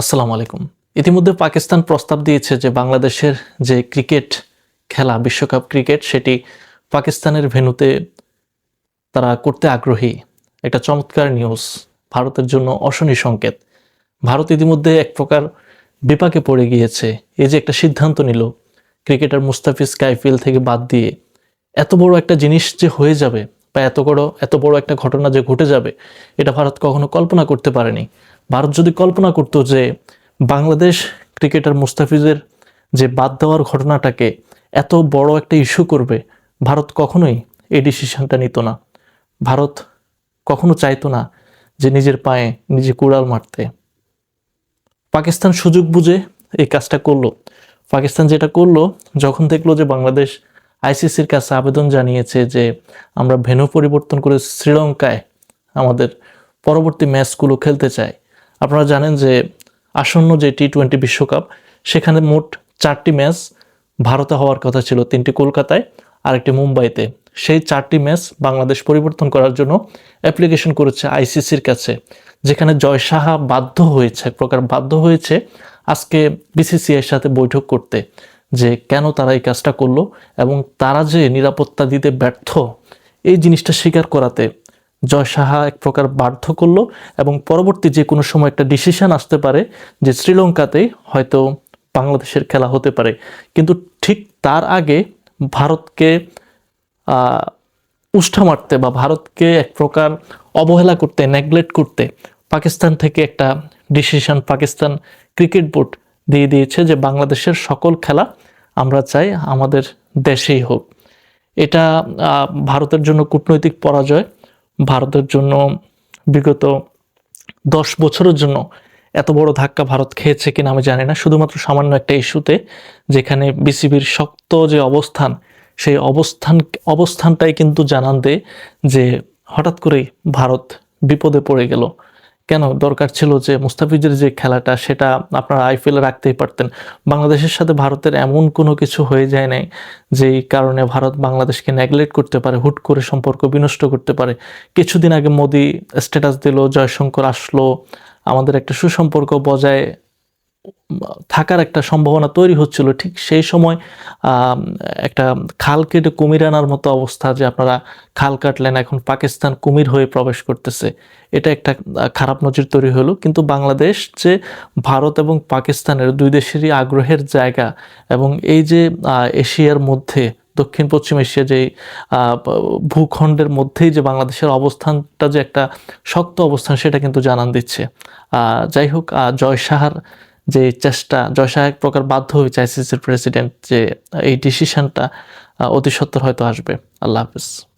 আসসালামু আলাইকুম। ইতিমধ্যে পাকিস্তান প্রস্তাব দিয়েছে যে বাংলাদেশের যে ক্রিকেট খেলা, বিশ্বকাপ ক্রিকেট, সেটি পাকিস্তানের ভেন্যুতে তারা করতে আগ্রহী। একটা চমৎকার নিউজ, ভারতের জন্য অশনি সংকেত। ভারত ইতিমধ্যে এক প্রকার বিপাকে পড়ে গিয়েছে। এই যে একটা সিদ্ধান্ত নিল ক্রিকেটার মুস্তাফিজ কাইফিল থেকে বাদ দিয়ে, এত বড় একটা জিনিস যে হয়ে যাবে বা এত বড় এত বড় একটা ঘটনা যে ঘটে যাবে, এটা ভারত কখনো কল্পনা করতে পারেনি। ভারত যদি কল্পনা করতো যে বাংলাদেশ ক্রিকেটার মুস্তাফিজের যে বাদ দেওয়ার ঘটনাটাকে এত বড় একটা ইস্যু করবে, ভারত কখনোই এই ডিসিশনটা নিত না। ভারত কখনো চাইতো না যে নিজের পায়ে নিজে কুড়াল মারতে। পাকিস্তান সুযোগ বুঝে এই কাজটা করল। পাকিস্তান যেটা করল, যখন দেখল যে বাংলাদেশ আইসিসির কাছে আবেদন জানিয়েছে যে আমরা ভেন্যু পরিবর্তন করে শ্রীলঙ্কায় আমাদের পরবর্তী ম্যাচগুলো খেলতে চাই আপনারা জানেন যে আসন্ন যে টি টোয়েন্টি বিশ্বকাপ, সেখানে মোট চারটি ম্যাচ ভারতে হওয়ার কথা ছিল। তিনটি কলকাতায় আর একটি মুম্বাইতে। সেই চারটি ম্যাচ বাংলাদেশ পরিবর্তন করার জন্য অ্যাপ্লিকেশন করেছে আইসিসির কাছে, যেখানে জয় সাহা বাধ্য হয়েছে, এক প্রকার বাধ্য হয়েছে আজকে বিসিসিআইয়ের সাথে বৈঠক করতে, যে কেন তারা এই কাজটা করল এবং তারা যে নিরাপত্তা দিতে ব্যর্থ, এই জিনিসটা স্বীকার করাতে জয় সাহা এক প্রকার বাধ্য করল এবং পরবর্তী যে কোনো সময় একটা ডিসিশন আসতে পারে যে শ্রীলঙ্কাতেই হয়তো বাংলাদেশের খেলা হতে পারে। কিন্তু ঠিক তার আগে ভারতকে উষ্ঠা মারতে বা ভারতকে এক প্রকার অবহেলা করতে নেগলেক্ট করতে পাকিস্তান থেকে একটা ডিসিশন পাকিস্তান ক্রিকেট বোর্ড দিয়ে দিয়েছে যে বাংলাদেশের সকল খেলা আমরা চাই আমাদের দেশেই হোক। এটা ভারতের জন্য কূটনৈতিক পরাজয়। ভারতের জন্য বিগত দশ বছরের জন্য এত বড় ধাক্কা ভারত খেয়েছে কিনা আমি জানি না। শুধুমাত্র সামান্য একটা ইস্যুতে যেখানে বিসিবির শক্ত যে অবস্থান, সেই অবস্থান, অবস্থানটাই কিন্তু জানান দেয় যে হঠাৎ করেই ভারত বিপদে পড়ে গেল। কেন দরকার ছিল যে মুস্তাফিজের যে খেলাটা, সেটা আপনারা আইপিএলে রাখতেই পারতেন? বাংলাদেশের সাথে ভারতের এমন কোনো কিছু হয়ে যায় নাই, যেই কারণে ভারত বাংলাদেশকে নেগলেক্ট করতে পারে, হুট করে সম্পর্ক বিনষ্ট করতে পারে? কিছুদিন আগে মোদি স্ট্যাটাস দিল, জয়শঙ্কর আসলো। আমাদের একটা সুসম্পর্ক বজায় থাকার একটা সম্ভাবনা তৈরি হচ্ছিল। ঠিক সেই সময় একটা খাল কেটে কুমির আনার মতো অবস্থা যে আপনারা খাল কাটলেন, এখন পাকিস্তান কুমির হয়ে প্রবেশ করতেছে, এটা একটা খারাপ নজির তৈরি হলো। কিন্তু বাংলাদেশ যে ভারত এবং পাকিস্তানের দুই দেশেরই আগ্রহের জায়গা এবং এই যে এশিয়ার মধ্যে, দক্ষিণ পশ্চিম এশিয়া যে ভূখণ্ডের মধ্যেই যে বাংলাদেশের অবস্থানটা যে একটা শক্ত অবস্থান, সেটা কিন্তু জানান দিচ্ছে। যাই হোক জয় সাহার যে চেষ্টা জয়সা এক প্রকার বাধ্য হয়েছে আইসিসির প্রেসিডেন্ট যে এই ডিসিশনটা অতি সত্তর হয়তো আসবে। আল্লাহ হাফিজ।